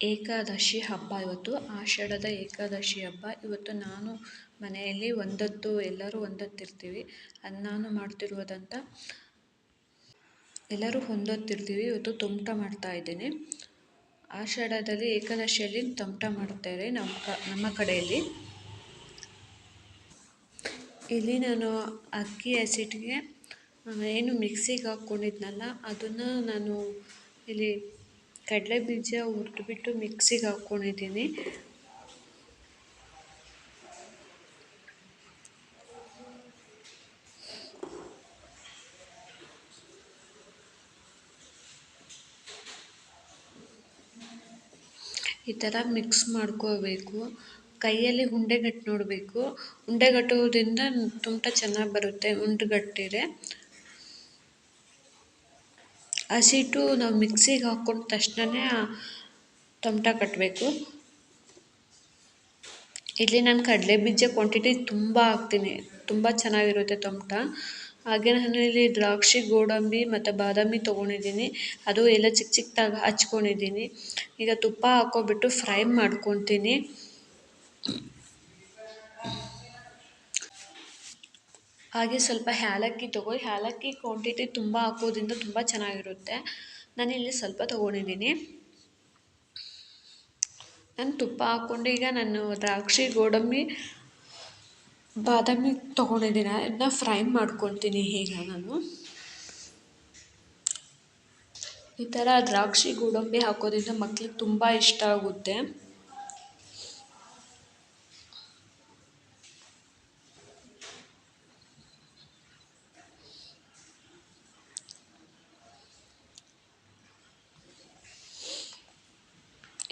ಏಕಾದಶಿ ಹಬ್ಬ ಇವತ್ತು, ಆಷಾಢದ ಏಕಾದಶಿ ಹಬ್ಬ. ಇವತ್ತು ನಾನು ಮನೆಯಲ್ಲಿ ಒಂದೊತ್ತು ಎಲ್ಲರೂ ಒಂದೊತ್ತಿರ್ತೀವಿ. ಅದು ನಾನು ಮಾಡ್ತಿರುವುದಂತ ಎಲ್ಲರೂ ಒಂದೊತ್ತಿರ್ತೀವಿ. ಇವತ್ತು ತುಮಟ ಮಾಡ್ತಾ ಇದ್ದೀನಿ. ಆಷಾಢದಲ್ಲಿ, ಏಕಾದಶಿಯಲ್ಲಿ ತುಮಟ ಮಾಡ್ತಾರೆ ನಮ್ಮ ಕ, ನಮ್ಮ ಕಡೆಯಲ್ಲಿ. ಇಲ್ಲಿ ನಾನು ಅಕ್ಕಿ ಹಸಿಟ್ಟಿಗೆ ಏನು ಮಿಕ್ಸಿಗೆ ಹಾಕ್ಕೊಂಡಿದ್ನಲ್ಲ, ಅದನ್ನು ನಾನು ಇಲ್ಲಿ ಕಡಲೆ ಬೀಜ ಹುರಿದ್ಬಿಟ್ಟು ಮಿಕ್ಸಿಗೆ ಹಾಕ್ಕೊಂಡಿದ್ದೀನಿ. ಈ ಥರ ಮಿಕ್ಸ್ ಮಾಡ್ಕೋಬೇಕು. ಕೈಯಲ್ಲಿ ಉಂಡೆಗಟ್ಟು ನೋಡಬೇಕು. ಉಂಡೆಗಟ್ಟೋದ್ರಿಂದ ತುಂಬ ಚೆನ್ನಾಗಿ ಬರುತ್ತೆ ಉಂಡೆಗಟ್ಟಿರೆ. ಹಸಿಟ್ಟು ನಾವು ಮಿಕ್ಸಿಗೆ ಹಾಕ್ಕೊಂಡ ತಕ್ಷಣನೇ ತೊಮಟ ಕಟ್ಟಬೇಕು ಇಲ್ಲಿ ನಾನು ಕಡಲೆ ಬೀಜ ಕ್ವಾಂಟಿಟಿ ತುಂಬ ಹಾಕ್ತೀನಿ. ತುಂಬ ಚೆನ್ನಾಗಿರುತ್ತೆ ತೊಮಟ. ಹಾಗೆ ನಾನು ಇಲ್ಲಿ ದ್ರಾಕ್ಷಿ, ಗೋಡಂಬಿ ಮತ್ತು ಬಾದಾಮಿ ತೊಗೊಂಡಿದ್ದೀನಿ. ಅದು ಎಲ್ಲ ಚಿಕ್ಕ ಚಿಕ್ಕದಾಗಿ ಹಚ್ಕೊಂಡಿದ್ದೀನಿ. ಈಗ ತುಪ್ಪ ಹಾಕ್ಕೊಬಿಟ್ಟು ಫ್ರೈ ಮಾಡ್ಕೊತೀನಿ. ಹಾಗೆ ಸ್ವಲ್ಪ ಏಲಕ್ಕಿ ತಗೋ, ಏಲಕ್ಕಿ ಕ್ವಾಂಟಿಟಿ ತುಂಬ ಹಾಕೋದ್ರಿಂದ ತುಂಬ ಚೆನ್ನಾಗಿರುತ್ತೆ. ನಾನು ಇಲ್ಲಿ ಸ್ವಲ್ಪ ತೊಗೊಂಡಿದ್ದೀನಿ. ನಾನು ತುಪ್ಪ ಹಾಕ್ಕೊಂಡು ಈಗ ನಾನು ದ್ರಾಕ್ಷಿ, ಗೋಡಂಬಿ, ಬಾದಾಮಿ ತೊಗೊಂಡಿದ್ದೀನಿ. ಅದನ್ನ ಫ್ರೈ ಮಾಡ್ಕೊತೀನಿ ಈಗ ನಾನು. ಈ ಥರ ದ್ರಾಕ್ಷಿ, ಗೋಡಂಬಿ ಹಾಕೋದ್ರಿಂದ ಮಕ್ಳಿಗೆ ತುಂಬ ಇಷ್ಟ ಆಗುತ್ತೆ.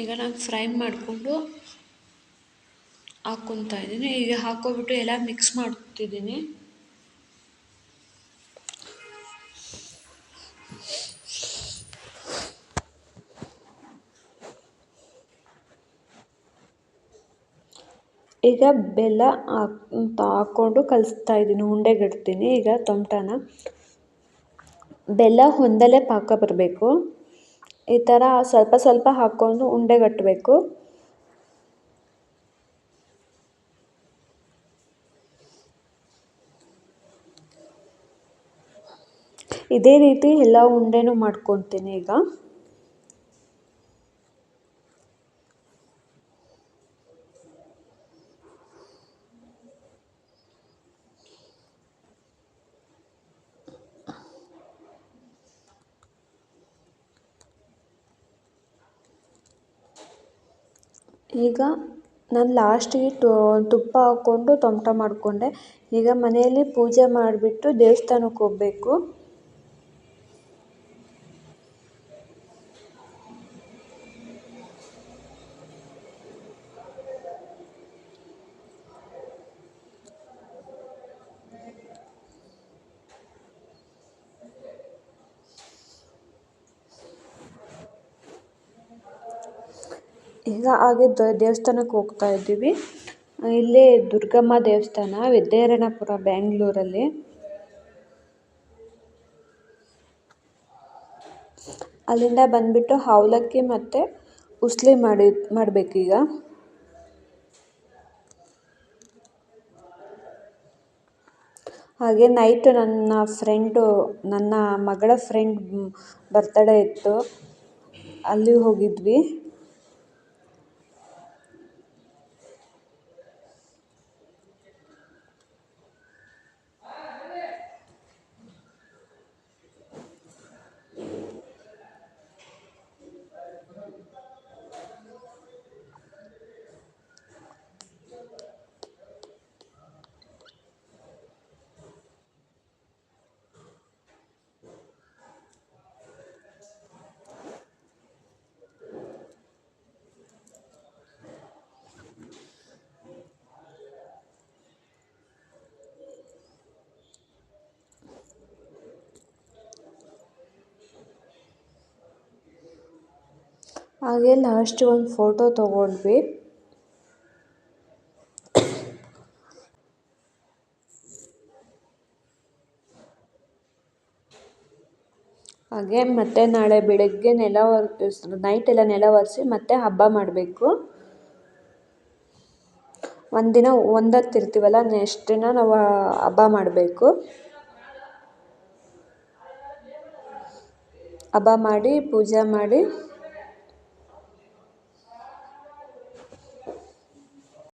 ಈಗ ನಾನು ಫ್ರೈ ಮಾಡಿಕೊಂಡು ಹಾಕ್ಕೊತಾ ಇದ್ದೀನಿ. ಈಗ ಹಾಕ್ಕೊಬಿಟ್ಟು ಎಲ್ಲ ಮಿಕ್ಸ್ ಮಾಡ್ತಿದ್ದೀನಿ. ಈಗ ಬೆಲ್ಲ ಹಾಕ್ ಹಾಕ್ಕೊಂಡು ಕಲಿಸ್ತಾ ಇದ್ದೀನಿ. ಉಂಡೆಗಿಡ್ತೀನಿ ಈಗ ತೊಮಟನ ಬೆಲ್ಲ ಹೊಂದಲೇ ಪಾಕ ಬರಬೇಕು. ಈ ಥರ ಸ್ವಲ್ಪ ಸ್ವಲ್ಪ ಹಾಕ್ಕೊಂಡು ಉಂಡೆಗಟ್ಟಬೇಕು ಇದೇ ರೀತಿ ಎಲ್ಲ ಉಂಡೆನೂ ಮಾಡ್ಕೊತೀನಿ ಈಗ. ಈಗ ನಾನು ಲಾಸ್ಟಿಗೆ ತುಪ್ಪ ಹಾಕ್ಕೊಂಡು ತೊಮಟ ಮಾಡಿಕೊಂಡೆ. ಈಗ ಮನೆಯಲ್ಲಿ ಪೂಜೆ ಮಾಡಿಬಿಟ್ಟು ದೇವಸ್ಥಾನಕ್ಕೆ ಹೋಗಬೇಕು. ಈಗ ಹಾಗೆ ದೇವಸ್ಥಾನಕ್ಕೆ ಹೋಗ್ತಾ ಇದ್ದೀವಿ. ಇಲ್ಲೇ ದುರ್ಗಮ್ಮ ದೇವಸ್ಥಾನ, ವಿದ್ಯಾರಣ್ಯಪುರ ಬ್ಯಾಂಗ್ಳೂರಲ್ಲಿ ಅಲ್ಲಿಂದ ಬಂದುಬಿಟ್ಟು ಅವಲಕ್ಕಿ ಮತ್ತು ಉಸ್ಲಿ ಮಾಡಿ ಮಾಡಬೇಕೀಗ ಹಾಗೆ ನೈಟ್ ನನ್ನ ಫ್ರೆಂಡು ನನ್ನ ಮಗಳ ಫ್ರೆಂಡ್ ಬರ್ತಡೇ ಇತ್ತು. ಅಲ್ಲಿ ಹೋಗಿದ್ವಿ. ಹಾಗೆ ಲಾಸ್ಟ್ ಒಂದು ಫೋಟೋ ತಗೊಂಡ್ವಿ. ಹಾಗೆ ಮತ್ತೆ ನಾಳೆ ಬೆಳಗ್ಗೆ ನೆಲ ನೈಟ್ ಎಲ್ಲ ನೆಲ ಒರೆಸಿ ಮತ್ತೆ ಹಬ್ಬ ಮಾಡಬೇಕು. ಒಂದಿನ ಒಂದೊತ್ತು ಇರ್ತೀವಲ್ಲ ನೆಕ್ಸ್ಟ್ ದಿನ ನಾವು ಹಬ್ಬ ಮಾಡಬೇಕು. ಹಬ್ಬ ಮಾಡಿ ಪೂಜೆ ಮಾಡಿ